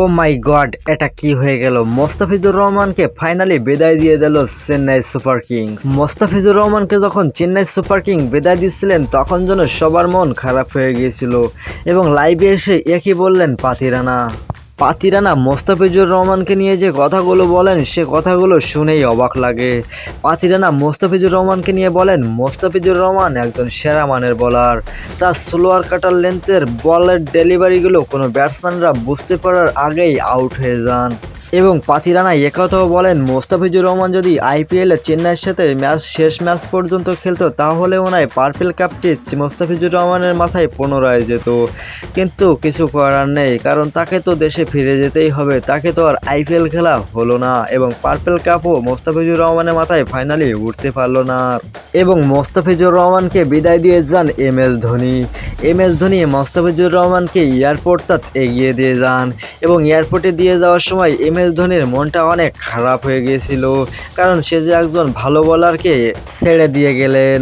ও মাই god, এটা কি হয়ে গেল? মোস্তাফিজুর রহমানকে ফাইনালি বিদায় দিয়ে দিল চেন্নাই সুপার কিংস। মোস্তাফিজুর রহমানকে যখন চেন্নাই সুপার কিং বিদায় দিচ্ছিলেন, তখন যেন সবার মন খারাপ হয়ে গিয়েছিল এবং লাইভে এসে একই বললেন, পাতিরানা। পাতিরানা মোস্তাফিজুর রহমানকে নিয়ে যে কথাগুলো বলেন, সে কথাগুলো শুনেই অবাক লাগে। পাতিরানা মোস্তাফিজুর রহমানকে নিয়ে বলেন, মোস্তাফিজুর রহমান একজন সেরা মানের বলার তার সোলোয়ার কাটার লেন্থের বলের ডেলিভারিগুলো কোনো ব্যাটসম্যানরা বুঝতে পারার আগেই আউট হয়ে যান। এবং পাতিরানা একথাও বলেন, মোস্তাফিজুর রহমান যদি আইপিএলে চেন্নাইয়ের সাথে ম্যাচ, শেষ ম্যাচ পর্যন্ত খেলতো তাহলে ওনায় পার্পেল কাপটি মোস্তাফিজুর রহমানের মাথায় পুনরায় যেত। কিন্তু কিছু করার নেই, কারণ তাকে তো দেশে ফিরে যেতেই হবে, তাকে তো আর আইপিএল খেলা হলো না এবং পার্পেল কাপও মোস্তাফিজুর রহমানের মাথায় ফাইনালি উঠতে পারল না। এবং মোস্তাফিজুর রহমানকে বিদায় দিয়ে যান M S Dhoni. M S Dhoni Mustafizur রহমানকে এয়ারপোর্ট তাত এগিয়ে দিয়ে যান এবং এয়ারপোর্টে দিয়ে যাওয়ার সময় এম এস ধোনির মনটা অনেক খারাপ হয়ে গিয়েছিল, কারণ সে যে একজন ভালো বলারকে ছেড়ে দিয়ে গেলেন।